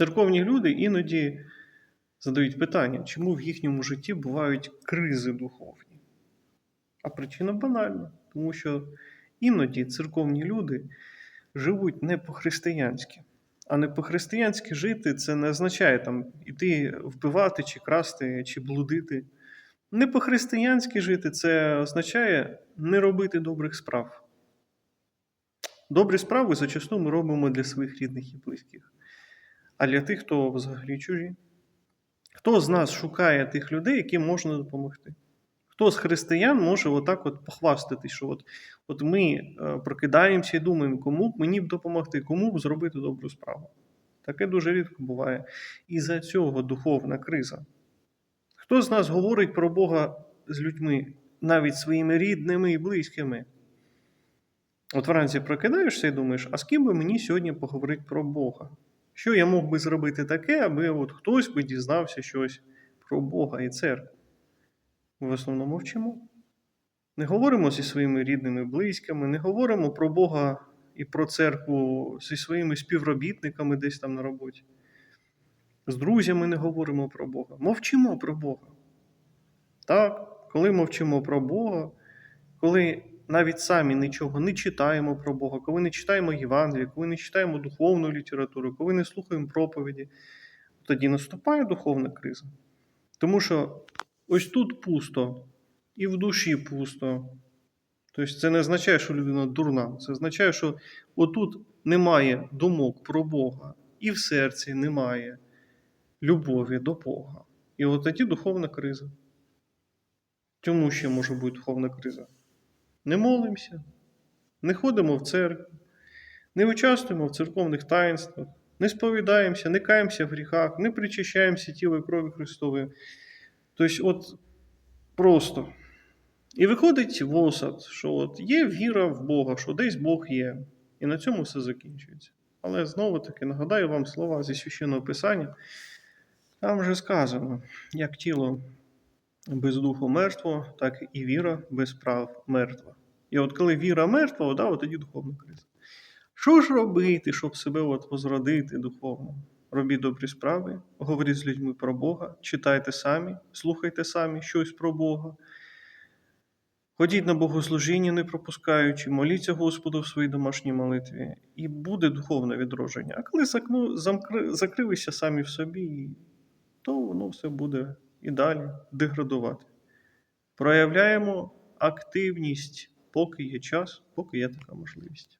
Церковні люди іноді задають питання, чому в їхньому житті бувають кризи духовні. А причина банальна, тому що іноді церковні люди живуть не по-християнськи. А не по-християнськи жити це не означає там іти вбивати, чи красти, чи блудити. Не по-християнськи жити це означає не робити добрих справ. Добрі справи зачасту ми робимо для своїх рідних і близьких, а для тих, хто взагалі чужі. Хто з нас шукає тих людей, яким можна допомогти? Хто з християн може отак от похвастатись, що от, от ми е, прокидаємося і думаємо, кому б мені б допомогти, кому б зробити добру справу. Таке дуже рідко буває. І за цього духовна криза. Хто з нас говорить про Бога з людьми, навіть своїми рідними і близькими? От вранці прокидаєшся і думаєш, а з ким би мені сьогодні поговорити про Бога? Що я мог би зробити таке, аби от хтось би дізнався щось про Бога і церкву? В основному мовчимо. Не говоримо зі своїми рідними, близькими, не говоримо про Бога і про церкву зі своїми співробітниками десь там на роботі. З друзями не говоримо про Бога. Мовчимо про Бога. Так, коли мовчимо про Бога, коли навіть самі нічого не читаємо про Бога, коли не читаємо Євангелія, коли не читаємо духовну літературу, коли не слухаємо проповіді, тоді наступає духовна криза. Тому що ось тут пусто, і в душі пусто. Тобто це не означає, що людина дурна. Це означає, що отут немає думок про Бога, і в серці немає любові до Бога. І от тоді духовна криза. Чому ще може бути духовна криза? Не молимося, не ходимо в церкву, не участвуємо в церковних таїнствах, не сповідаємося, не каємося в гріхах, не причащаємося тіло і крові Христової. Тобто, от просто. І виходить в осад, що от є віра в Бога, що десь Бог є. І на цьому все закінчується. Але знову таки нагадаю вам слова зі священного Писання. Там вже сказано, як тіло без духу мертво, так і віра без прав мертва. І от коли віра мертва, да, от тоді духовна криза. Що ж робити, щоб себе от возродити духовно? Робіть добрі справи, говоріть з людьми про Бога, читайте самі, слухайте самі щось про Бога. Ходіть на богослужіння, не пропускаючи, моліться Господу в своїй домашній молитві, і буде духовне відродження. А коли закну, замкри, закрилися самі в собі, то воно все буде і далі деградувати. Проявляємо активність, поки є час, поки є така можливість.